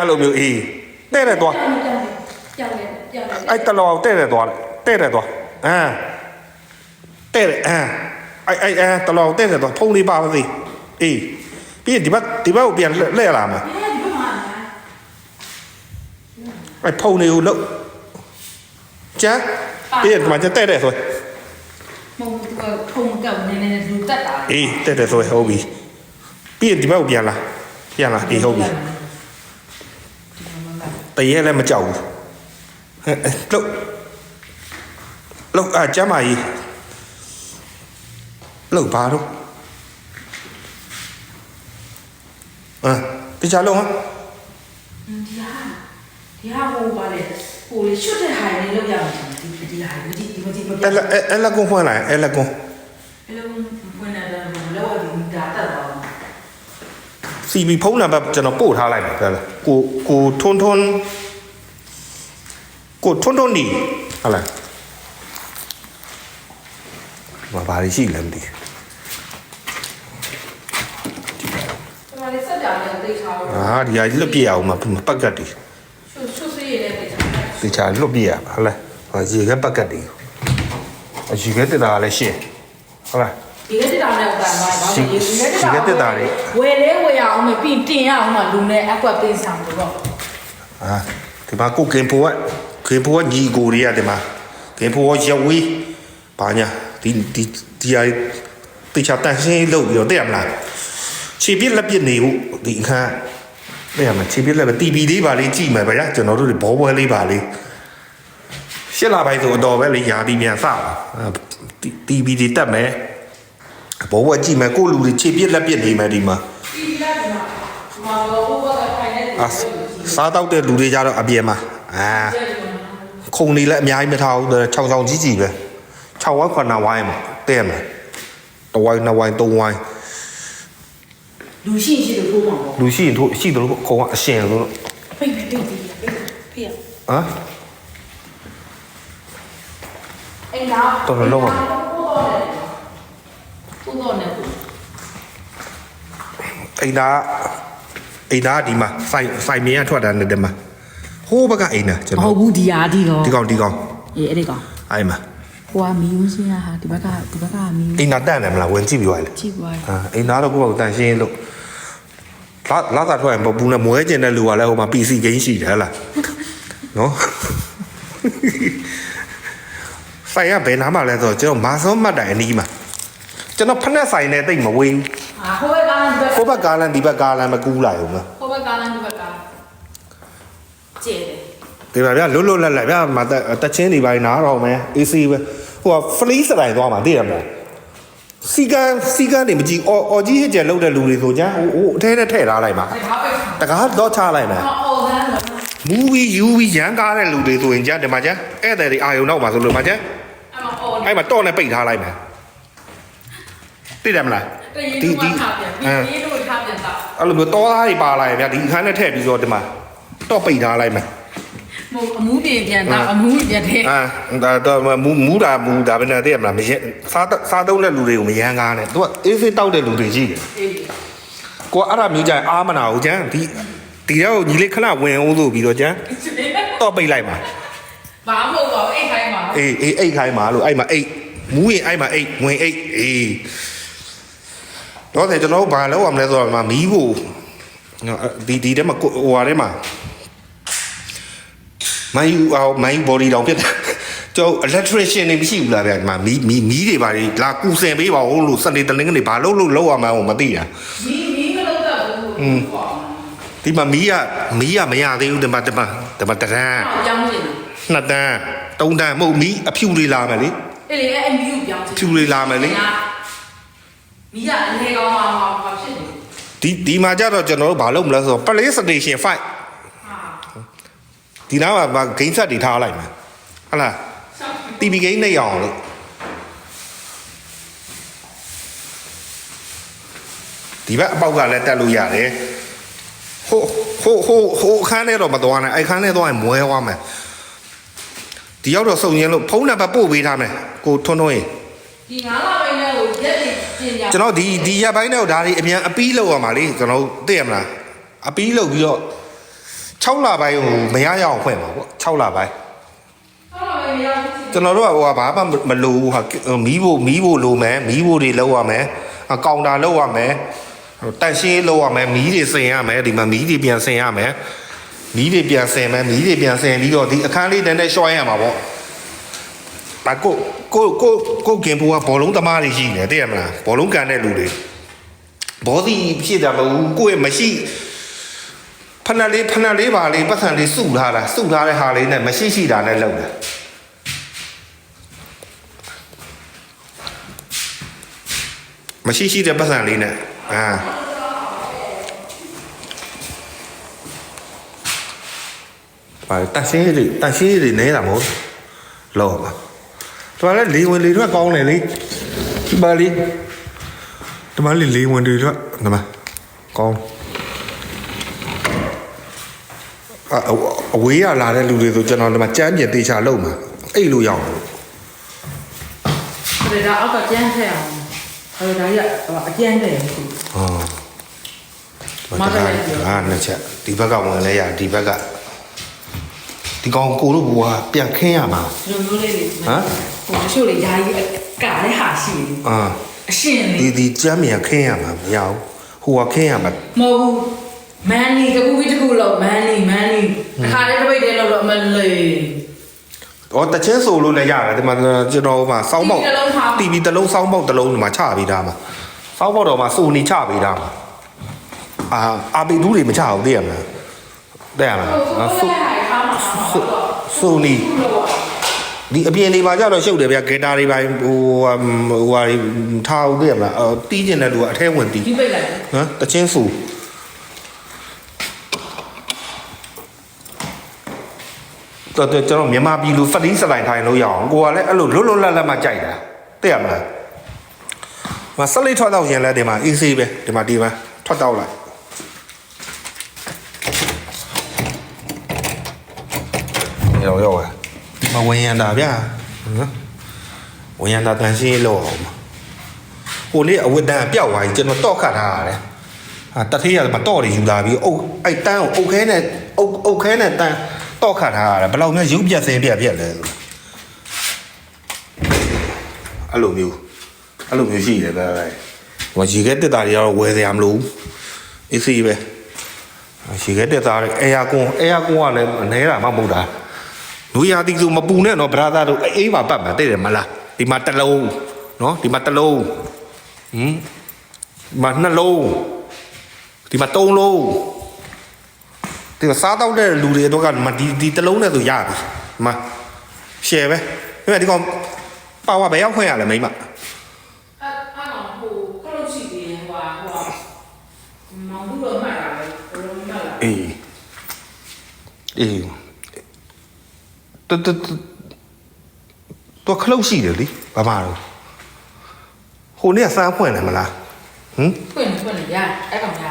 အဲ့လိုမျိုးအေးတဲ့တဲ့သွားကြောက်တယ်ကြောက်တယ်အဲ့တလောတဲ့တဲ့သွားတဲ့တဲ့သွားအာတဲ့တဲ့အာအဲ့အဲ့အဲ့တလောတဲ့တဲ့သွားဖုံးလေးပါပါစေအေးပြီးရင်ဒီဘက်ဒီဘက်ကိုပြန်လှည့်လာမှာအဲ့ဒီမှာအဲ့ဖုံးလေးကိုလို့ကျန်ပြီးရင်ဒီမှာကျန်တဲ့တဲ့ဆိုမုံထုံကောက်နေနေလူတက်တာအေးတဲ့တဲ့ဆိုဟုတ်ပြီပြီးရင်ဒီဘက်ကိုပြန်လာပြန်လာအေးဟုတ်ပြီတ ရေလည်းမကြောက်ဘူးဟဲ့လို့လို့အကျမ်းမကြီးလို့ဘာတော့အာတခြားလုံးဟာဒီဟာဒီဟာဟိုပါလေဟိုရှုတဲ့ဟာလေးလောက်ရအောင်ဒီဒီဟာဒီဒီဒီဒီအဲ့လာအဲ့လာကွန်ဖွင့်လာအဲ့လာကွန်အဲ့လိုဝင်လာတော့လောကဒီဒါတက်တော့ စီဘီဖုန်းနံပါတ်ကျွန်တော်ပို့ထားလိုက်ပါဟုတ်လားကိုကိုထွန်းထွန်းကိုထွန်းထွန်းနီဟုတ်လားမဘာလို့ရှိလဲမသိဒီမှာလေးစက်ကြတယ်သိထားလို့အာဒီဟာလွတ်ပြရအောင်မပတ်ကတ်တီရှုရှုစေးရတဲ့သိထားတယ်ဒီချာလွတ်ပြရပါဟုတ်လားဟာရေကပတ်ကတ်တီအရေကတက်တာလည်းရှင်းဟုတ်လားဒီက တက်တာနဲ့တာမှာဘာဒီလို့ဒီကတက်တာဒီကတက်တာတွေဝယ်လဲဝယ်ရအောင်မပြင်တင်ရအောင်မလူနဲ့အကွက်ပေးဆောင်လို့တော့အာဒီမှာကိုကင်ဖိုကကင်ဖိုကညီကိုတွေကဒီမှာကင်ဖိုကရဝေးဘာညာဒီဒီဒီဟာတေချာတန်ရှင်းလုပ်ပြီးတော့တဲ့ရမလားခြေပြစ်လက်ပြစ်နေဖို့ဒီအခါတဲ့ရမလားခြေပြစ်လက်ပဲ TV လေးပါလေးကြည့်မယ်ဗျာကျွန်တော်တို့တွေဘောပွဲလေးပါလေးရှစ်လပိုင်းဆိုအတော်ပဲလေယာတီမြန်စပါအာ TV တွေတက်မယ် ဘောပွဲကြည့်မယ်ကိုလူတွေခြေပြစ်လက်ပြစ်နေမယ်ဒီမှာဒီလက်မှာမာလောဘကခိုင်နေတယ်အာစားတော့တဲ့လူတွေကြတော့အပြင်မှာအာခုံနေလည်းအများကြီးမထားဘူးခြောင်ခြောင်ကြီးကြီးပဲ6ဝိုင်း9ဝိုင်းမှာတဲ့မယ်တဝိုင်း2ဝိုင်း3ဝိုင်းလူရှိရှိလို့ပို့မှာပေါ့လူရှိရင်တို့ရှိတယ်လို့ခုံကအရှင်လို့ဖိတ်ဖိတ်ဖိတ်ဖိတ်ဖိတ်ဟမ်အဲ့ဒါပို့ တော့နေပို့အိမ်သားအိမ်သားဒီမှာစိုင်စိုင်မြင်ရထွက်တာနဲ့တည်းမှာဟိုးဘက်ကအိမ်နာကျွန်မတော်ဟုတ်ဘူးဒီဟာဒီကောဒီကောင်ဒီကောင်အေးအဲ့ဒီကောအဲ့မှာဟိုကမီယွန်းစင်းဟာဒီဘက်ကဒီဘက်ကမီယွန်းအိမ်နာတန့်တယ်မလားဝင်ကြည့်ပြီးသွားလေကြည့်ပွားအာအိမ်သားတော့ကိုယ့်ဘာကိုတန်ရှင်းလို့လာလာသာထွက်ရင်ပပူနဲ့မွဲကျင်တဲ့လူကလည်းဟိုမှာ PC ဂိမ်းရှိတယ်ဟဲ့လားနော်ဆိုင်ရဘယ်နားမှာလဲဆိုတော့ကျွန်တော်မာစောမှတ်တိုင်အနီးမှာ ကျွန်တော်ဖက်နဲ့ဆိုင်နဲ့တိတ်မဝေးအာဟိုဘက်ကလည်းဒီဘက်ကိုယ့်ဘက်ကားလမ်းဒီဘက်ကားလမ်းမကူးလာဘူးမလားဟိုဘက်ကလည်းဒီဘက်ကကျဲတယ်ဒီမှာဗျလွတ်လွတ်လပ်လပ်ဗျမတက်တက်ချင်းဒီပိုင်းနားတော့မယ် AC ပဲဟိုက free စတိုင်သွားမှာသိရမလားစီကန်စီကန်နေမကြည့်အော်အော်ကြီးဟစ်ကျဲလောက်တဲ့လူတွေဆိုကြဟိုဟိုအထဲနဲ့ထည့်ထားလိုက်မှာဒီဘာပဲတကားတော့ချလိုက်မယ်အော်ဇန်တော့မူဗီယူဗီရန်ကားတဲ့လူတွေဆိုရင်ကြဒီမှာကြဧည့်သည်တွေအာယုံနောက်မှာဆိုလို့မှာကြအမအော်အဲ့မှာတော့နဲ့ပိတ်ထားလိုက်မယ် သိတယ်မလားဒီဒီထားပြန်ဒီလိုထားပြန်တော့အဲ့လိုမျိုးတောသားတွေပါလာရင်ဗျဒီအခန်းနဲ့ထည့်ပြီးတော့ဒီမှာတော့ပိတ်ထားလိုက်မယ်မဟုတ်အမှုပြင်ပြန်တော့အမှုပြန်တယ်အာဒါတော့မူမူတာမူတာပဲနဲ့သိရမလားမရစားစားသုံးတဲ့လူတွေကိုမရန်ကားနဲ့သူကအေးစေးတောက်တဲ့လူတွေရှိတယ်အေးကိုကအဲ့ဒါမျိုးကြရင်အာမနာဘူးကြမ်းဒီဒီတော့ညီလေးခဏဝင်အောင်လို့ပြီးတော့ကြမ်းတော့ပိတ်လိုက်ပါဘာမဟုတ်ပါဘူးအဲ့ခိုင်းပါအေးအေးအိတ်ခိုင်းပါလို့အဲ့မှာအိတ်မူးရင်အဲ့မှာအိတ်ဝင်အိတ်အေး တော့တယ်ကျွန်တော်တို့ဘာလုပ်ရမလဲဆိုတော့မီးဖို့ဒီဒီထဲမှာဟိုဟာထဲမှာမိုင်းအောင်မိုင်း body တောင်ဖြစ်တာကျော် electrician တွေမရှိဘူးလားဗျာဒီမှာမီးမီးမီးတွေပါလေလာကူစင်ပေးပါဦးလို့စနေတလင်းကနေဘာလုပ်လို့လောက်ရမှန်းကိုမသိတာမီးမီးမလုပ်တော့ဘူးอืมဒီမှာမီးကမီးကမရသေးဘူးဒီမှာဒီမှာဒီမှာတရန်းပြောင်းနေတယ်နှစ်တန်းသုံးတန်းမဟုတ်မီးအဖြူလေးလာမယ်လေအဲ့လေအဲ့မီးကိုပြောင်းဖြူလေးလာမယ်လေ မီးကအလေကောင်းမှာမှာဖြစ်နေဒီဒီမှာကြတော့ကျွန်တော်တို့ဘာလုပ်မလဲဆိုတော့ Play Station 5ဟာဒီနားမှာ game set တွေထားလိုက်မယ်ဟုတ်လား TV game နဲ့ရအောင်လို့ဒီဘက်အပေါက်ကလည်းတက်လို့ရတယ်ဟိုဟိုဟိုဟိုအခန်းထဲတော့မသွားနဲ့အဲ့ခန်းထဲသွားရင်မွဲသွားမယ်ဒီရောက်တော့စုံရင်လို့ဖုန်းနံပါတ်ပို့ပေးထားမယ်ကိုထွန်းထွန်းရင်ဒီငါးလပိုင်းနဲ့ကိုရက်နေပြင် ကြကျွန်တော်ဒီဒီရက်ပိုင်းတော့ဒါတွေအမြန်အပီးလောက်ရမှာလေကျွန်တော်သိရမလားအပီးလောက်ပြီးတော့6လပိုင်းကိုမရရအောင်ဖွင့်ပါပေါ့6လပိုင်းဟုတ်ပါပြီရောကျွန်တော်တို့ကဟိုကဘာမှမလိုဘူးဟာမီးဖို့မီးဖို့လိုမယ်မီးဖို့တွေလောက်ရမယ်အကောင်တာလောက်ရမယ်တန့်ရှင်းလောက်ရမယ်မီးတွေစင်ရမယ်ဒီမှာမီးတွေပြန်စင်ရမယ်မီးတွေပြန်စင်မယ်မီးတွေပြန်စင်ပြီးတော့ဒီအခန်းလေးတန်းတန်းရှော့ရမှာပေါ့ ဒါကိုကိုကိုကိုကင်ဘူကဘောလုံးသမားတွေရှိတယ်သိရမလားဘောလုံးကန်တဲ့လူတွေဘောစီဖြစ်တာမဟုတ်ဘူးကိုယ့်ရဲ့မရှိဖနက်လေးဖနက်လေးပါလေးပတ်စံလေးစုထားတာစုထားတဲ့ဟာလေးနဲ့မရှိရှိတာနဲ့လောက်တာမရှိရှိတဲ့ပတ်စံလေးနဲ့အာပါတန်ရှင်းတွေတန်ရှင်းတွေနေတာမဟုတ်လောပါ တော်လည်းလေးဝင်လေးတွေကောင်းတယ်လေဒီပါလေးဒီမှာလေးလေးဝင်တွေတော့ဒီမှာကောင်းအအဝေးရလာတဲ့လူတွေဆိုကျွန်တော်ဒီမှာကြမ်းပြင်တေချာလုံးမှာအဲ့လိုရောက်တယ်ဒါတော့အောက်ကကျန်းထည့်အောင်ဟိုဒါကြီးကအကျန်းတယ်ခုဟောမတလိုက်အာနှစ်ချက်ဒီဘက်ကဝင်လဲရဒီဘက်ကဒီကောင်ကိုတို့ဘွားပြန်ခင်းရမှာလူမျိုးလေးတွေဟမ် ဟိုတချို့လေယာယီကလည်းဟာရှိတယ်အာအရှင်ဒီလေဒီကြမ်းမြန်ခင်းရမှာမရဘူးဟိုကခင်းရမှာမဟုတ်ဘူးမန်နီတကူပြီးတကူလောက်မန်နီမန်နီအခါလေးတစ်ပိတ်တည်းလောက်တော့မလေးဩတချင်းဆိုလို့လည်းရတယ်ဒီမှာကျွန်တော်မှာစောင်းပေါက် TV တစ်လုံးထားတီဗီတစ်လုံးစောင်းပေါက်တစ်လုံးဒီမှာချပေးထားမှာစောင်းပေါက်တော့မှာစူနီချပေးထားမှာအာအာဘီဒူးတွေမချဘူးသိရမလားသိရမလားဟုတ်အာဆိုစူးရထားမှာစူနီ ဒီအပြင်တွေမှာကြတော့ရှုပ်တယ်ဗျာဂီတာတွေပိုင်းဟိုဟိုဟာတွေထားဦးသိရမလားအော်တီးကျင်တဲ့လူကအထဲဝင်တီးဒီပိတ်လိုက်ဟမ်တချင်းစုတော်တော်ကျွန်တော်မြန်မာပြည်လူဖက်တင်းစလိုင်းထိုင်လို့ရအောင်ကိုကလည်းအဲ့လိုလွတ်လွတ်လပ်လပ်မှကြိုက်တာသိရမလားမဆက်လေးထွက်တော့ရင်လည်းဒီမှာ easy ပဲဒီမှာဒီမှာထွက်တော့လိုက်ရောက်ရောက် မဝင်ရတာဗျာဟမ်ဝင်ရတာတန်ရှင်းလို့အောင်ဟိုနေ့အဝတ်တန်းပျောက်သွားပြီကျွန်တော်တော့ခတ်ထားရတယ်ဟာတထေးရမတော့တွေယူလာပြီးအုတ်အဲ့တန်းကိုအုတ်ခဲနဲ့အုတ်အုတ်ခဲနဲ့တန်းတော့ခတ်ထားရတယ်ဘယ်လောက်များရုပ်ပြက်စင်းပြက်ပြက်လဲဆိုအဲ့လိုမျိုးအဲ့လိုမျိုးရှိတယ်ဗျာဟိုရေခဲတက်တာတွေကတော့ဝယ်စရာမလိုဘူးအေးစီးပဲရေခဲတက်တာတွေအဲယာကွန်အဲယာကွန်ကလည်းအနဲတာမှမဟုတ်တာ လူရာတီဆိုမပူနဲ့တော့ဗရာသာတို့အေးပါပတ်မှာတဲ့တယ်မလားဒီမှာတစ်လုံးနော်ဒီမှာတစ်လုံးဟမ်ဒီမှာနှလုံးဒီမှာသုံးလုံးဒီကစားတော့တဲ့လူတွေတော့ကဒီမှာဒီဒီတစ်လုံးနဲ့ဆိုရပြီဒီမှာရှယ်ပဲဒီမှာဒီကောင်ပါဝါဘယ်ရောက်ခွင့်ရလဲမိမအဲ့အဲ့ တော့ဟိုခလုတ်ရှိသေးတယ်ဟိုဟိုမောင်ဘူးတော့မှတ်တာပဲဘယ်လိုမှတ်လားအေးအေးတတတတော့ခလုတ်ရှိတယ်လေဘာမှတော့ဟိုနေ့ကစားဖွင့်တယ်မလားဟမ်ဖွင့်ဖွင့်ရအဲ့ကောင်ရ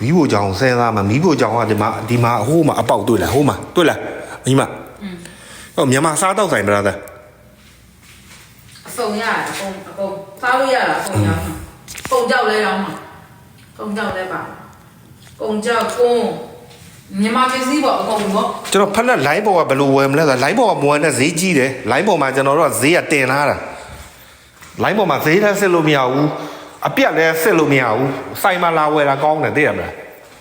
မီးဖို့ကြောင်ဆဲသားမှာမီးဖို့ကြောင်ကဒီမှာဒီမှာဟိုးမှာအပေါက်တွေ့လားဟိုးမှာတွေ့လားမိမอืมဟောမြန်မာစားတော့ဆိုင်ဗလားသားအစုံရအကုန်အကုန်စားလို့ရလားအကုန်ရအောင်ပုံကြောက်လဲရောင်းမှာပုံကြောက်လဲပါပုံကြောက်ကုန်း မြန်မာပစ္စည်းပေါ့အကုန်ပေါ့ကျွန်တော်ဖက်လက် line ပေါ်ကဘယ်လိုဝယ်မလဲဆိုတော့ line ပေါ်ကမဝယ်နဲ့ဈေးကြီးတယ် line ပေါ်မှာကျွန်တော်တို့ကဈေးကတင်လာတာ line ပေါ်မှာဈေးလည်းစစ်လို့မရဘူးအပြက်လည်းစစ်လို့မရဘူးစိုက်မလာဝယ်တာကောင်းတယ်သိရမလား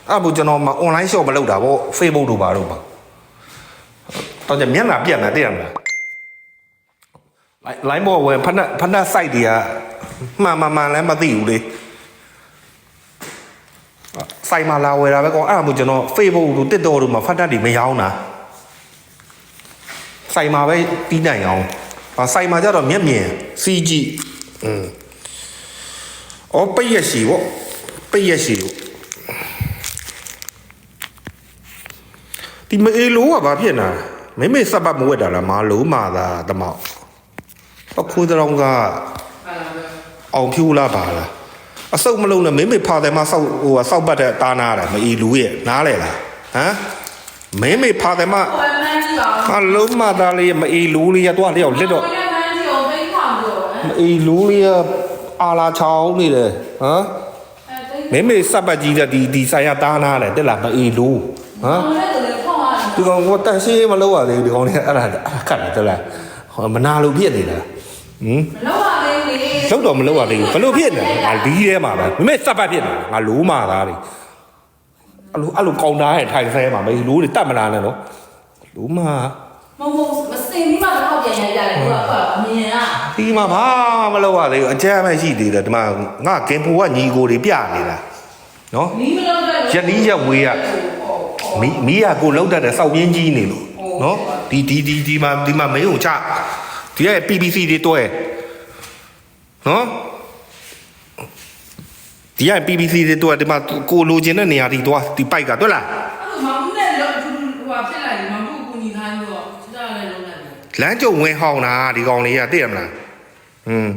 အဲ့ဘူးကျွန်တော်မှာ online shop မလုပ်တာပေါ့ Facebook တို့ပါတော့ပါတော့ကြမျက်နှာပြက်နေသိရမလား line line ပေါ်ဝယ်ဖက်လက်ဖက်လက် site တွေကမှန်မှန်မှန်လည်းမသိဘူးလေ စိုက်မလာဝယ်တာပဲကောင်းအဲ့ဒါမို့ကျွန်တော် Facebook တို့ TikTok တို့မှာဖတ်တတ်တွေမရောင်းတာစိုက်မှာပဲတီးနိုင်အောင်။ဟာစိုက်မှာကြတော့မျက်မြင်စီကြည့်။อืม။အော်ပိတ်ရရှိဗော။ပိတ်ရရှိဗော။ဒီမအေလိုကဘာဖြစ်နေတာလဲမိမိစပ်ပတ်မဝက်တာလားမလိုမာသာတမောက်။အခုတရောင်ကဟာလာပဲအောင်ဖြူလားပါလား။ အစုပ်မလုံးနဲ့မိမိဖာတယ်မှာစောက်ဟိုကစောက်ပတ်တဲ့တားနာတယ်မအေလူရဲ့နားလေလား။ဟမ်မိမိဖာတယ်မှာဟိုမန်းကြီးအောင်အလုံးမသားလေးမအေလူလေးရတော့လျောက်လက်တော့မန်းကြီးအောင်သိခေါင်တော့အေးလူလေးကအာလာချောင်းနေတယ်ဟမ်အဲ့သိမင်းမေစပ်ပတ်ကြီးတဲ့ဒီဒီဆိုင်ရတားနာတယ်တက်လာမအေးလူဟမ်ဟမ်လည်းလည်းခေါင်ဒီကောင်ကတန်ရှင်းမလုပ်ရသေးဘူးဒီကောင်လေးအဲ့ဒါအဲ့ဒါခတ်တယ်တလားဟောမနာလို့ဖြစ်နေတာဟင်မလောက် ပါသေးဘူးလေလောက်တော့မလောက်ရသေးဘူးဘလို့ဖြစ်နေလဲငါလီးထဲမှာပဲမမေစပ်ပတ်ဖြစ်နေတာငါလိုးမာသားတွေအဲ့လိုအဲ့လိုကောင်သားရဲ့ထိုင်ဆဲမှာမေလိုးတွေတတ်မလာနဲ့နော်လိုးမာမဟုတ်မစင်ပြီးမှတော့ပြန်ရရတယ်သူကအမြင်ကဒီမှာဘာမှမလုပ်ရသေးဘူးအကြမ်းမရှိသေးတယ်ဒီမှာငါကင်ပူကညီကိုတွေပြနေတာနော်မီးမလောက်တော့ရက်နီးရက်ဝေးကမီမီးကကိုလောက်တတ်တဲ့စောက်ပြင်းကြီးနေလို့နော်ဒီဒီဒီဒီမှာဒီမှာမင်းကိုချဒီရဲ့ PPC တွေတွဲ နော်ဒီရဲ့ PPC တွေတွဲဒီမှာကိုလိုချင်တဲ့နေရာဒီတွားဒီပိုက်ကတွဲလားအဲ့လိုမောင်နဲ့လောက်ဟိုဖြစ်လာတယ်မောင်တို့ကိုညီခိုင်းလို့စစ်သားလည်းလုံးလိုက်တယ်လမ်းကြုံဝင်ဟောင်းတာဒီကောင်လေးကသိရမလားอืม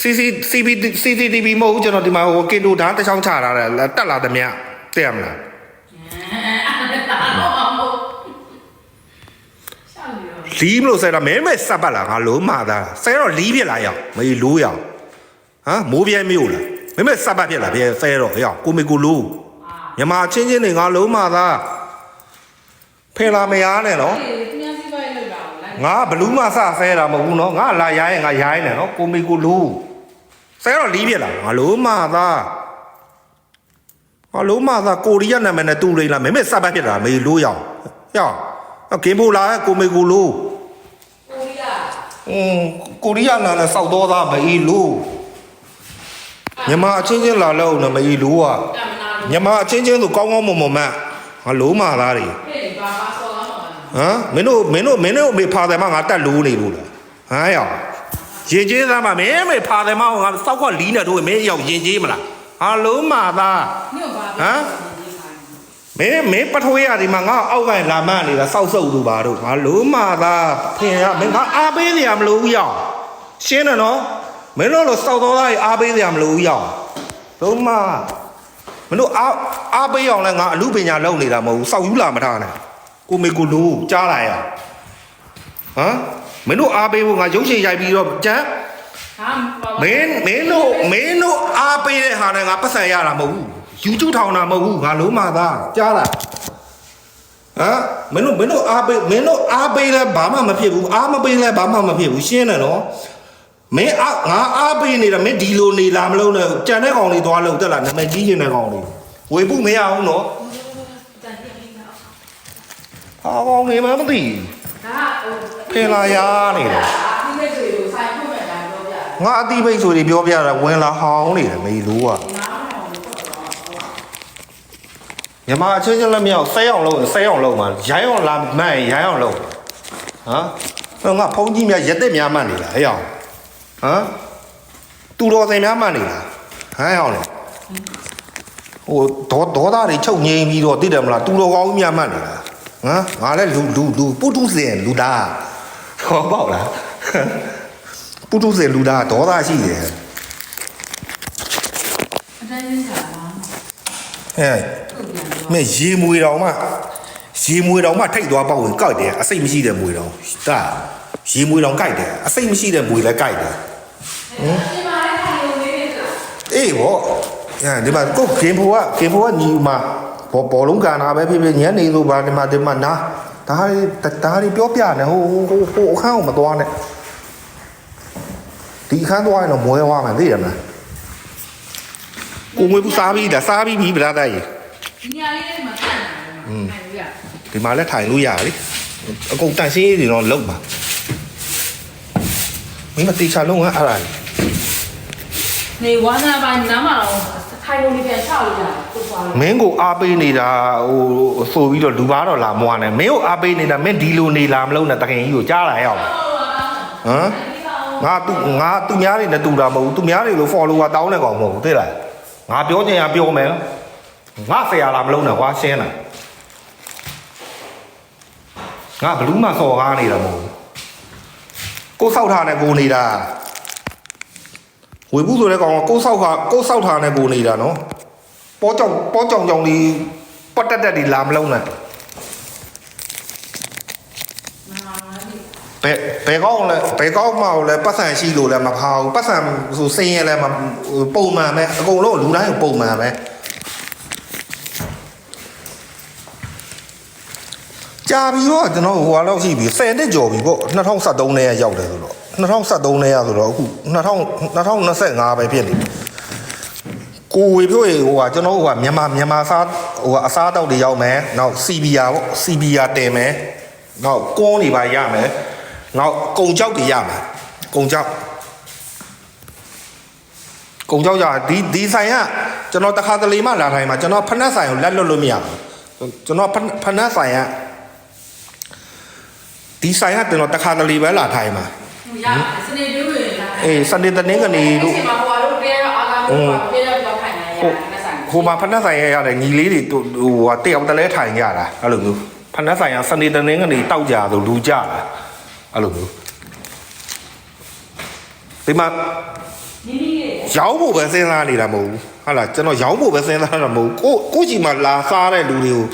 CC CB CCTV မဟုတ်ဘူးကျွန်တော်ဒီမှာဟိုကင်တိုဓာတ်တစ်ချောင်းချထားတယ်တက်လာသမျှသိရမလားတာတော့မဟုတ်ရှာလို့လီးမလို့ဆဲတာမဲမဲစပ်ပတ်လာငါလုံးမာသားဆဲတော့လီးဖြစ်လာရောက်မေးလို့ရောက် ဟမ်မိုးပြဲမျိုးလားမဲမဲစပ်ပတ်ဖြစ်လာပြဲဆဲတော့ရောက်ကိုမေကိုလို့မြမချင်းချင်းတွေငါလုံးမာသားဖယ်လာမရနဲ့နော်ဒီမြန်းစီပိုင်လောက်တာလိုက်ငါဘလူးမဆဆဲတာမဟုတ်ဘူးနော်ငါလာရိုင်းငါရိုင်းနေနော်ကိုမေကိုလို့ဆဲတော့လီးဖြစ်လာငါလုံးမာသားငါလုံးမာသားကိုရီးယားနာမည်နဲ့တူလိမ့်လားမဲမဲစပ်ပတ်ဖြစ်လာမေးလို့ရောက်ရောက်ဂင်းဖိုလာကိုမေကိုလို့ကိုရီးယားอืมကိုရီးယားနာနဲ့စောက်တော်သားမအီလို့ မြန်မာအချင်းချင်းလာလို့နမအီလို့อ่ะတမနာလို့မြန်မာအချင်းချင်းဆိုကောင်းကောင်းမွန်မွန်မတ်ငါလုံးမာသားတွေဟဲ့ဘာဘာဆော်လာမှာဟမ်မင်းတို့မင်းတို့မင်းတို့မေဖာတယ်မငါတက်လို့နေလို့လားဟမ်ရောက်ရင်ကျေးသားမမင်းမေဖာတယ်မငါစောက်ခွက်လီးနေတို့မင်းရောက်ရင်ကျေးမလားဟာလုံးမာသားညို့ဘာမင်းမင်းပထွေးရဒီမှာငါအောက်ကန်လာမနေတာစောက်စုပ်သူပါတို့ငါလုံးမာသားဖင်ရမင်းငါအားပေးနေရမလို့ဘူးရောက်ရှင်းတယ်နော် မင်းတို့လိုစောက်တော်သားကြီးအားပေးနေရမလို့ဘူးရောက်လုံးမမင်းတို့အားအားပေးအောင်လဲငါအမှုပညာလုပ်နေတာမဟုတ်ဘူးစောက်ယူလာမထားနဲ့ကိုမေကိုလူကြားလာရဟမ်မင်းတို့အားပေးဖို့ငါရုပ်ရှင်ရိုက်ပြီးတော့ကြမ်းဟာမင်းမင်းတို့မင်းတို့အားပေးတဲ့ဟာနဲ့ငါပတ်စံရတာမဟုတ်ဘူး YouTube ထောင်တာမဟုတ်ဘူးငါလုံးမသားကြားလားဟမ်မင်းတို့မင်းတို့အားပေးမင်းတို့အားပေးလဲဘာမှမဖြစ်ဘူးအားမပေးလဲဘာမှမဖြစ်ဘူးရှင်းတယ်နော် မင်းအားငါအားပေးနေတာမင်းဒီလိုနေလာမလို့နဲ့ကြံတဲ့ကောင်လေးသွားလို့တက်လာနာမည်ကြီးနေတဲ့ကောင်လေးဝေဖို့မရအောင်နော်တန်တိတာဟာကောင်လေးမမသိဒါဟိုဖင်လာရနေတယ်ဒီမဲ့တွေကိုဆိုင်ဖို့မဲ့တာပြောပြငါအတိပိတ်ဆိုတွေပြောပြတာဝင်လာဟောင်းနေတယ်မေလိုးကနားမအောင်လို့တော့မြန်မာအချင်းချင်းလည်းမရအောင်ဆဲအောင်လုပ်ရင်ဆဲအောင်လုပ်မှာရိုင်းအောင်လာမှန်ရင်ရိုင်းအောင်လုပ်ဟမ်တော့ငါဖုန်းကြီးများရက်သက်များမှတ်နေလားဟဲ့အောင် ဟမ်တူတော်စင်များမှတ်နေလားဟမ်အောင်လေဟိုဒေါ်ဒေါ်သားတွေချုပ်ငိမ့်ပြီးတော့သိတယ်မလားတူတော်ကောင်းကြီးများမှတ်နေလားဟမ်ငါလည်းလူလူလူပုတုစင်လူသားဟောပေါ့လားပုတုစင်လူသားဒေါ်သားရှိတယ်အတန်းရင်းစားလားဟဲ့ဟုတ်ပြန်တော့မဲရေမွေတော်မှရေမွေတော်မှထိတ်သွားပေါ့ဝင်ကောက်တယ်အစိတ်မရှိတဲ့မွေတော်ဒါ ရေမွေတော်ကြိုက်တယ်အစိတ်မရှိတဲ့မွေလည်းကြိုက်တယ်ဒီမှာလည်းထိုင်လို့နေနေလားအေးဗောအဲဒီမှာကိုကင်ဖိုကကင်ဖိုကညီမဘောဘောလုံးကန်တာပဲဖြစ်ဖြစ်ညနေလိုပါဒီမှာဒီမှာနာဒါရီဒါရီပြောပြနေဟိုဟိုဟိုအခန်းကိုမသွားနဲ့ဒီအခန်းသွားရင်တော့မွဲသွားမှာသိရမလားကိုငွေပူစားပြီးဒါစားပြီးပြီဗလားတဲ့ဒီညာလေးလေးမှာတန်တယ်อืมထိုင်လို့ရဒီမှာလည်းထိုင်လို့ရလေအကုန်တန်ရှင်းရေးတွေတော့လုံးပါ မင်းမတေချာလုံးကအဲ့ဒါလေနေဝါနာပိုင်းနားမှာတော့ထိုင်လို့နေပြန်ချလို့ရတယ်သူ့ပါလို့မင်းကိုအားပေးနေတာဟိုဆိုပြီးတော့လူပါတော့လာမွားနဲ့မင်းကိုအားပေးနေတာမင်းဒီလိုနေလာမလို့နဲ့တခင်ကြီးကိုကြားလာရအောင်ဟမ်ငါသူငါသူများတွေနဲ့တူတာမဟုတ်ဘူးသူများတွေလို့ follower တောင်းနေကောင်မဟုတ်ဘူးသိလားငါပြောချင်ရပြောမယ်ငါဆရာလာမလို့နဲ့ကွာရှင်းလားငါဘလူးမစော်ကားနေတာမဟုတ်ဘူး ကိုဆောက်ထားနဲ့ကိုနေတာဝေဘူးဆိုတဲ့ကောင်ကကိုဆောက်ခါကိုဆောက်ထားနဲ့ကိုနေတာနော်ပေါ်ကြောင်ပေါ်ကြောင်ကြောင်လေးပတ်တက်တက်ဒီလာမလုံးနဲ့နားမှာဒီဘယ်ဘယ်ကောင်းလဲဘယ်ကောင်းမှလဲပတ်စံရှိလို့လဲမဖာဘူးပတ်စံဆိုစင်းရလဲမပုံမှန်ပဲအကုန်လုံးလူတိုင်းကိုပုံမှန်ပဲ ကြာပြီတော့ကျွန်တော်ဟိုဟာလောက်ရှိပြီ10နှစ်ကျော်ပြီပေါ့2013နဲ့ရောက်တယ်ဆိုတော့2013နဲ့ရဆိုတော့အခု2000 2025ပဲဖြစ်နေပြီကိုဝေဖြိုးရေဟိုဟာကျွန်တော်ဟိုဟာမြန်မာမြန်မာစားဟိုဟာအစားအသောက်တွေရောက်မယ်နောက် CBR ပေါ့ CBR တင်မယ်နောက်ကွန်းတွေပါရမယ်နောက်ကုံကြောက်တွေရမယ်ကုံကြောက်ကုံကြောက်ရဒီဒီဆိုင်ကကျွန်တော်တခါတလေမှလာထိုင်မှာကျွန်တော်ဖက်နှက်ဆိုင်ကိုလက်လွတ်လို့မရဘူးကျွန်တော်ဖက်ဖက်နှက်ဆိုင်က ဒီဆိုင်ကကျွန်တော်တခါတလေပဲလာထိုင်မှာရစနေလေးတွေလာအေးစနေတနင်္ဂနွေတို့ဒီမှာဟိုဟာတို့တဲတော့အာလာတို့ပါတဲတော့တော့ထိုင်နေရဟိုတဲ့ဆိုင်ဟိုမှာဖက်နှက်ဆိုင်ရရတဲ့ညီလေးတွေတို့ဟိုဟာတယောက်တလဲထိုင်ကြတာအဲ့လိုမျိုးဖက်နှက်ဆိုင်ကစနေတနင်္ဂနွေတောက်ကြဆိုလူကြတာအဲ့လိုမျိုးဒီမှာနီးနီးလေးရောင်းဖို့ပဲစဉ်းစားနေတာမဟုတ်ဘူးဟုတ်လားကျွန်တော်ရောင်းဖို့ပဲစဉ်းစားတာမဟုတ်ဘူးကိုကိုကြီးမှာလာစားတဲ့လူတွေကို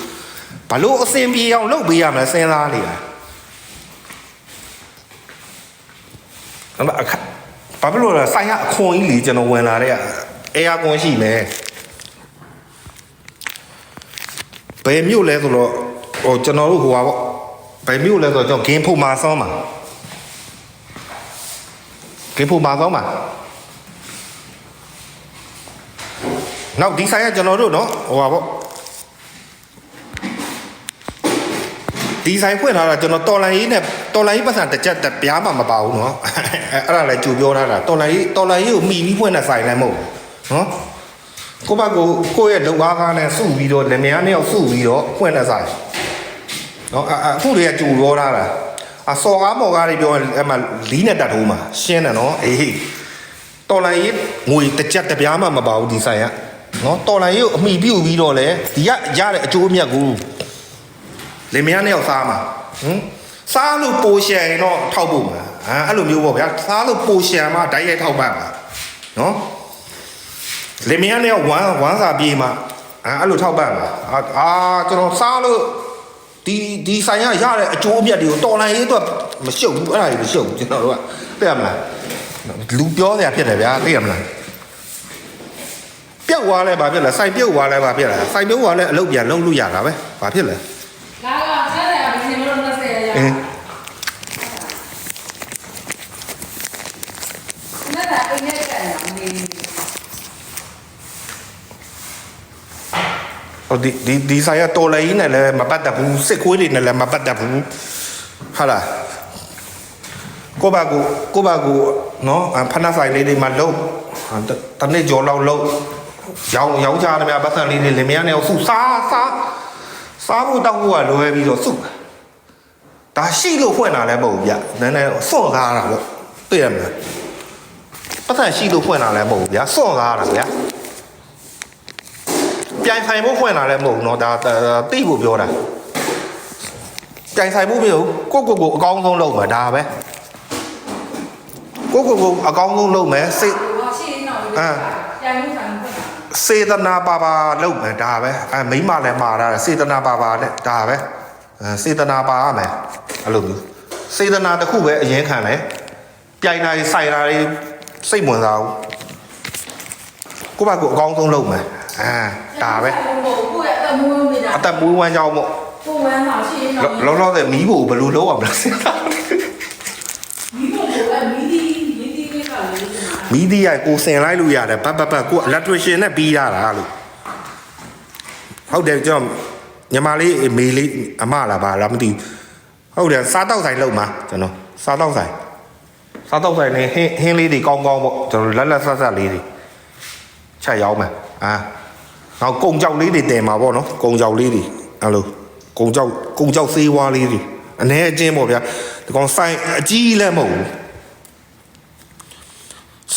ဘလို့အစင်ပြေအောင်လုပ်ပေးရမလဲစဉ်းစားနေတာ အဲ့ဒါအခါဘာဖြစ်လို့လဲဆိုင်ရအခွန်ကြီးလေကျွန်တော်ဝင်လာတဲ့အဲယာကွန်ရှိမယ်ဘယ်မြို့လဲဆိုတော့ဟိုကျွန်တော်တို့ဟိုပါပေါ့ဘယ်မြို့လဲဆိုတော့ကျွန်တော်ဂင်းဖို့မာဆောင်းမှာဂင်းဖို့မာဆောင်းမှာနောက်ဒီဆိုင်ကကျွန်တော်တို့နော်ဟိုပါပေါ့ဒီဆိုင်ဖွင့်ထားတာကျွန်တော်တော်လိုင်းရေးနဲ့ တော်လိုင်းရေးပတ်စံတစ်ချက်တစ်ပြားမှမပါဘူးနော်အဲ့အဲ့ဒါလည်းကြိုပြောထားတာတော်လိုင်းရေးတော်လိုင်းရေးကိုမှီပြီးဖွင့်တဲ့ဆိုင်လည်းမဟုတ်ဘူးနော်ကိုဘကိုကိုယ့်ရဲ့လုံအားကားနဲ့စုပြီးတော့လက်မယားနှစ်ယောက်စုပြီးတော့ဖွင့်တဲ့ဆိုင်နော်အအခုတွေကကြိုပြောထားတာအစော်ကားမော်ကားတွေပြောရင်အဲ့မှာလီးနဲ့တတ်ထိုးမှာရှင်းတယ်နော်အေးတော်လိုင်းရေးငွေတစ်ကြက်တစ်ပြားမှမပါဘူးဒီဆိုင်ကနော်တော်လိုင်းရေးကိုအမိပြုတ်ပြီးတော့လေဒီကရတဲ့အကျိုးအမြတ်ကိုလင်မယားနှစ်ယောက်စားမှာဟမ် စားလို့ပိုရှန်ရင်တော့ထောက်ဖို့မှာဟာအဲ့လိုမျိုးပေါ့ဗျာစားလို့ပိုရှန်မှဓာတ်ရိုက်ထောက်ပါမှာနော်လင်မယားနှစ်ယောက်ဝမ်းဝမ်းစာပြေးမှာဟာအဲ့လိုထောက်ပါမှာအာအာကျွန်တော်စားလို့ဒီဒီဆိုင်ကရတဲ့အကျိုးအမြတ်တွေကိုတော်လိုင်းရေးတော့မရှုပ်ဘူးအဲ့ဒါကြီးမရှုပ်ဘူးကျွန်တော်တို့ကသိရမလားလူပြောစရာဖြစ်တယ်ဗျာသိရမလားပြုတ်သွားလဲဘာဖြစ်လဲစိုက်ပြုတ်သွားလဲဘာဖြစ်လဲစိုက်ပြုတ်သွားလဲအလုပ်ပြန်လုပ်လို့ရတာပဲဘာဖြစ်လဲလာလာဆက်တယ်ဒီစင်မလို့20ရရ အ င်းနဲ့တာအိမ်နဲ့ကန်ရမနေဟိုဒီဒီဒီဆိုင်ရတော်လည်းကြီးနဲ့လည်းမပတ်သက်ဘူးစစ်ခွေးတွေနဲ့လည်းမပတ်သက်ဘူးဟာလားကိုဘာကိုကိုဘာကိုနော်အဖနာဆိုင်လေးတွေမှာလုံးတနေ့ကြော်လောက်လုံးရောင်းရောင်းချတယ်ဗျာပတ်စံလေးတွေလင်မယားနဲ့စုစားစားစားဖို့တောက်ဖို့ကလွယ်ပြီးတော့စု ဒါရှိလို့ဖွင့်တာလည်းမဟုတ်ဘူးဗျနည်းနည်းစွန့်ကားတာပေါ့သိရမလားပတ်စံရှိလို့ဖွင့်တာလည်းမဟုတ်ဘူးဗျစွန့်ကားတာဗျာ ပြိုင်ဆိုင်ဖို့ဖွင့်လာလည်းမဟုတ်ဘူးเนาะဒါဒါတိဖို့ပြောတာပြိုင်ဆိုင်ဖို့ပြောကိုကိုကိုအကောင်းဆုံးလုပ်မှာဒါပဲကိုကိုကိုအကောင်းဆုံးလုပ်မယ်စေ ဟိုရှိနေတော့ပြန်လို့ဆိုင်ဖွင့်တာ စေတနာပါပါလုပ်မယ်ဒါပဲအဲမိမလည်းမှာတာစေတနာပါပါနဲ့ဒါပဲအဲ စေတနာပါရမယ်အဲ့လိုမျိုးစေတနာတစ်ခုပဲအရင်ခံတယ်ပြိုင်တာတွေဆိုင်တာတွေစိတ်ဝင်စားဘူးကိုပါကိုအကောင်းဆုံးလုပ်မယ်အာဒါပဲဟိုကိုရဲ့အတမွေးမိတာအသက်မွေးဝမ်းကြောင်းမို့ကိုဝမ်းမှာရှိနေတော့လောလောဆယ်မီးဖို့ဘယ်လိုလုပ်အောင်လဲစဉ်းစားမိဖို့ကမီဒီမီဒီကလေးကလေးကမီးဒီးရိုက်ကိုစင်လိုက်လို့ရတယ်ပတ်ပတ်ပတ်ကို electrician နဲ့ပြီးရတာလို့ဟုတ်တယ်ကျွန်တော် ညီမလေးအမေလေးအမလားပါလားမသိဘူးဟုတ်တယ်စားတော့ဆိုင်လုပ်မှာကျွန်တော်စားတော့ဆိုင်စားတော့ဆိုင်နဲ့ဟင်းဟင်းလေးတွေကောင်းကောင်းပေါ့ကျွန်တော်လက်လက်ဆက်ဆက်လေးတွေချက်ရောက်မယ်အာနောက်ကုံကြောက်လေးတွေတင်မှာပေါ့နော်ကုံကြောက်လေးတွေအဲ့လိုကုံကြောက်ကုံကြောက်သေးဝါးလေးတွေအ ਨੇ အချင်းပေါ့ဗျာဒီကောင်ဆိုင်အကြီးလည်းမဟုတ်ဘူး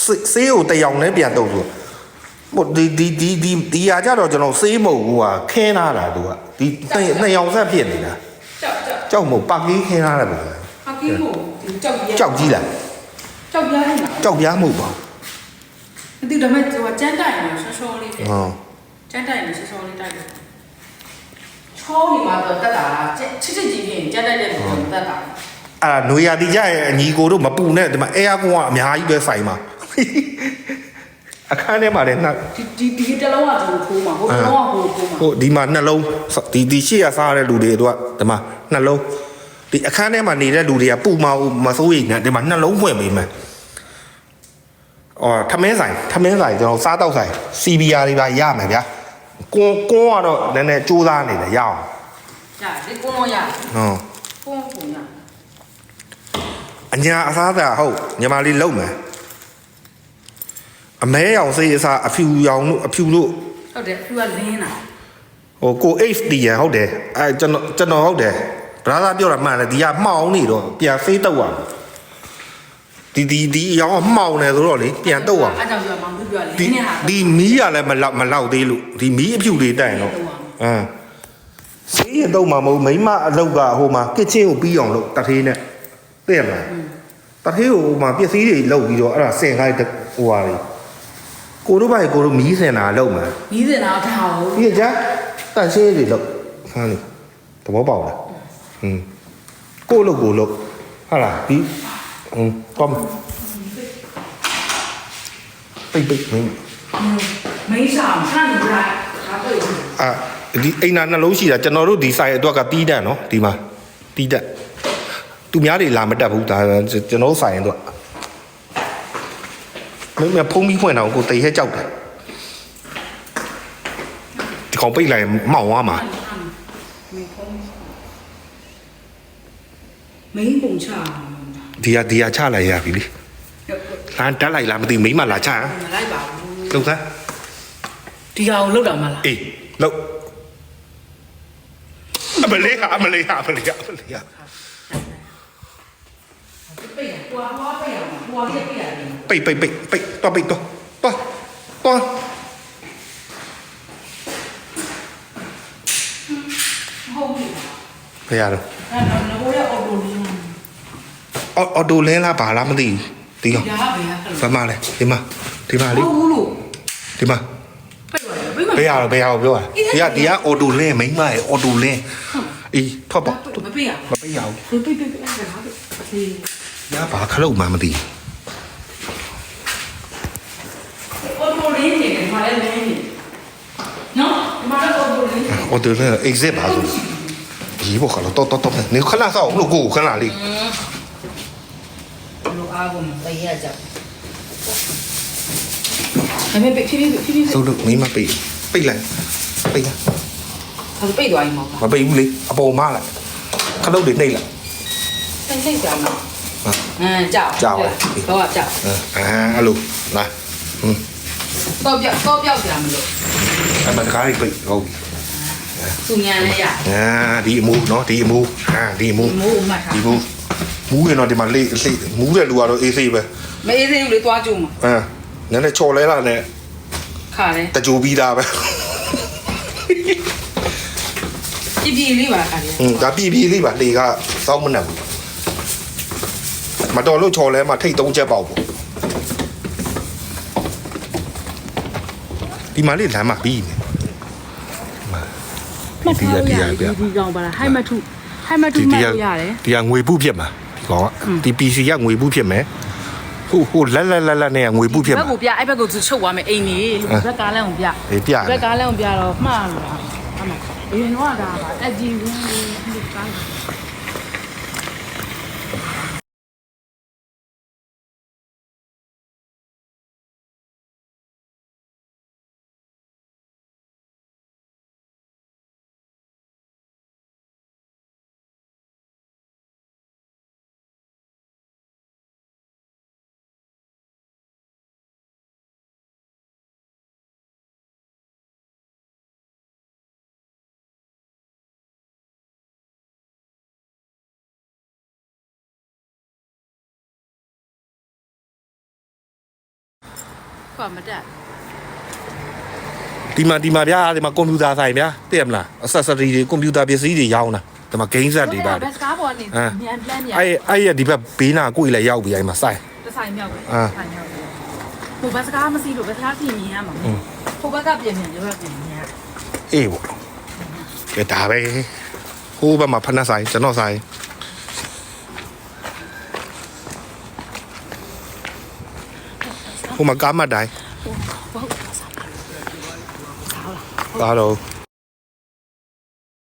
စေးဆေးကိုတယောက်နဲ့ပြန်တော့ဆို ဟိုဒီဒီဒီဒီဒီဟာကြတော့ကျွန်တော်ဆေးမဟုတ်ဘူးဟာခင်းလာတာသူကဒီနှစ်နှစ်ယောက်ဆက်ဖြစ်နေတာကြောက်ကြောက်ကြောက်မဟုတ်ပါကီးခင်းလာတယ်ဗျာဟာကီးကိုကြောက်ကြီးကြောက်ကြီးလားကြောက်ပြားနေတာကြောက်ပြားမဟုတ်ပါဒီတော့မဲ့ဟိုကျန်းတိုင်နေဆောဆောလေးဘူးဟောကျန်းတိုင်နေဆောဆောလေးတိုက်တယ်ချောနေမှာတော့တက်တာချစ်ချစ်ကြီးကြီးကျန်းတိုင်တဲ့လူကတက်တာအဲ့ဒါနွေရာသီကြရဲ့အညီကိုတို့မပူနဲ့ဒီမှာအဲယာကွန်ကအများကြီးပဲဆိုင်မှာ အခန်းထဲမှာလည်းနှစ်ဒီဒီဒီတစ်လုံးကသူထိုးမှာဟိုတစ်လုံးကဟိုထိုးမှာဟိုဒီမှာနှလုံးဒီဒီရှေ့ရစားရတဲ့လူတွေတို့ကဒီမှာနှလုံးဒီအခန်းထဲမှာနေတဲ့လူတွေကပူမအောင်မစိုးရိမ်နဲ့ဒီမှာနှလုံးဖွင့်ပေးမယ်အော်ထမင်းဆိုင်ထမင်းဆိုင်ကျွန်တော်စားတော့ဆိုင် CBR တွေပါရမယ်ဗျာကွန်ကွန်ကတော့နည်းနည်းစူးစမ်းနေတယ်ရအောင်ရဒီကုန်းလုံးရဟုတ်ကုန်းကုန်းရအညာအစားအသာဟုတ်ညီမလေးလုံးမယ် အမဲရောင်စိတ်အစားအဖြူရောင်တို့အဖြူတို့ဟုတ်တယ်သူကလင်းတာဟိုကို HD ရန်ဟုတ်တယ်အဲကျွန်တော်ကျွန်တော်ဟုတ်တယ်ဘရာသာပြောတာမှန်တယ်ဒီကမှောင်နေတော့ပြန်ဖေးတော့ရဒီဒီဒီအရောင်ကမှောင်နေဆိုတော့လေပြန်တော့ရအဲ့ကြောင့်ပြောမောင်သူပြောလဒီင်းနေတာဒီမီးရလည်းမလောက်မလောက်သေးလို့ဒီမီးအဖြူလေးတိုင်တော့အမ်စေးရတော့မှမဟုတ်မိမအလောက်ကဟိုမှာကစ်ချင်းကိုပြီးအောင်လို့တထေးနဲ့သိရမလားတထေးကိုဟိုမှာပစ္စည်းတွေလောက်ပြီးတော့အဲ့ဒါစင်ခိုင်းဟိုဟာလေ ကိုတို့ဘာကိုတို့မီးစင်တာလောက်မှာနီးစင်တာထားဟုတ်ဒီကြတန်ရှင်းတွေလောက်ဖမ်းနေသဘောပေါက်လားဟင်းကိုလို့ကိုလို့ဟာလားဒီဟင်းကောမပိတ်ပိတ်မင်းမိန်းဆောင်ခန့်နေလိုက်ဒါတွေ့အာဒီအိမ်နာနှလုံးရှိတာကျွန်တော်တို့ဒီဆိုင်အတွက်ကတီးတန့်နော်ဒီမှာတီးတန့်သူများတွေလာမတက်ဘူးဒါကျွန်တော်တို့ဆိုင်အတွက် မင်းမဖုံးပြီးဖွင့်တော့ကိုတိတ်ဟဲကြောက်တယ်ဒီကောင်ပိတ်လိုက်မောက်သွားမှာမင်းပုံချဒီဟာဒီဟာချလိုက်ရပြီလေလမ်းတက်လိုက်လားမသိဘူးမိမလာချဟမ်မလိုက်ပါဘူးလုံသားဒီကောင်လောက်တာမလားအေးလုံအမလေးဟာအမလေးဟာအမလေးဟာအမလေးဟာပိတ်ရဟွာဟွာပိတ်ရမှာဟွာလေး ပိတ်ရတယ်ပိတ်ပိတ်ပိတ်ပိတ်တော့ပိတ်တော့တော့တော့ဟုတ်ပြီဘယ်ရတော့အဲ့တော့ငိုရအော်တိုလေးအော်အော်တိုလင်းလားဘာလားမသိဘူးဒီကောင်ရပါဘယ်ဟာဘယ်မှာလဲဒီမှာဒီမှာမလေဟုတ်ဘူးလို့ဒီမှာပိတ်ရတယ်ပိတ်မဘယ်ရတော့ဘယ်ရတော့ပြောတာဒီကဒီကအော်တိုလင်းမိမရဲ့အော်တိုလင်းအေးထွက်ပေါ့မပိတ်ရမပိတ်ရဘူးပိတ်ပိတ်ပိတ်အဲ့ဒါဟာအေးညဘာခလုတ်မှမသိအော်တိုလေးနေတယ်မလည်းလင်းနေနော်မလည်းအော် တိုလေးဘူးအော်တိုလင်း exit ပါဆိုဒီဘောကတော့တော့တော့နေခဏဆောက်လို့ကိုခဏလေးလိုအားကုန်ပိတ်ရကြအမေပိတ်ဖြည်းဖြည်းဖြည်းဖြည်းဆိုလို့မိမပိတ်ပိတ်လိုက်ပိတ်ရဒါပိတ်သွားရင်မဟုတ်မပိတ်ဘူးလေအပေါ်မလိုက်ခလုတ်တွေနှိပ်လိုက်စိတ်စိတ်ကြောင်နော်အမ်ကြောက်တော့ကြောက်အာအဲ့လိုလာဟွန်းတော့ပြောက်တော့ပြောက်ကြမလို့အဲ့မှာတကားလေးပိတ်ဟုတ်ပြီ သူညာနဲ့ရအာဒီအမူနော်ဒီအမူအာဒီအမူမိုးမှတ်ထားဒီမူမူးရင်တော့ဒီမှာလေးလေးမူးတဲ့လူကတော့အေးဆေးပဲမအေးသေးဘူးလေသွားကြုံမှာအာနည်းနည်းချော်လဲလာနဲ့ခါတယ်တကြိုပြီးသားပဲပြပြလေးပါခါတယ်ဟွန်းဒါပြည်ပြည်လေးပါလေကစောင်းမနှက်ဘူးမတော်လို့ချော်လဲမှာထိတ်သုံးချက်ပေါက်ပေါ့ဒီမှာလေးလမ်းမှာပြီးနေ မှတ်ထားလို့ရတယ်ဒီဒီကောင်ပါလားဟိုက်မထုဟိုက်မထုမှတ်လို့ရတယ်ဒီကငွေပုဖြစ်မှာဒီကောင်ကဒီ PC ကငွေပုဖြစ်မယ်ဟိုဟိုလက်လက်လက်လက်နဲ့ငွေပုဖြစ်ဘက်မှာကိုပြအဲ့ဘက်ကိုသူချုပ်သွားမယ်အိမ်ကြီးဘက်ကားလမ်းကိုပြအေးပြတယ်ဘက်ကားလမ်းကိုပြတော့မှားလို့ဟာမှာအရင်တော့ဒါပါအကြည့်ဝင်ဒီကား ခွာမတက်ဒီမှာဒီမှာဗျာဒီမှာကွန်ပျူတာဆိုင်ဗျာသိရမလားအဆက်စရီတွေကွန်ပျူတာပစ္စည်းတွေရောင်းတာဒီမှာ game set တွေပါဘက်ကားပေါ်နေမြန်ပလန်မြန်အဲ့အဲ့ရဒီဘက်ဘေးနာကိုယ်လည်းရောက်ပြီအဲ့မှာဆိုင်တဆိုင်မြောက်ပဲအာဆိုင်မြောက်ပဲဟိုဘက်ကားမစီလို့ဘက်ကားပြင်မြင်ရမှာဟိုဘက်ကပြင်မြင်ဒီဘက်ပြင်မြင်ရအေးပေါ့ကဲဒါပဲဟိုဘက်မှာဖက်နှက်ဆိုင်ကျွန်တော်ဆိုင် mà gumagamit ay. Wow, wow. Hello.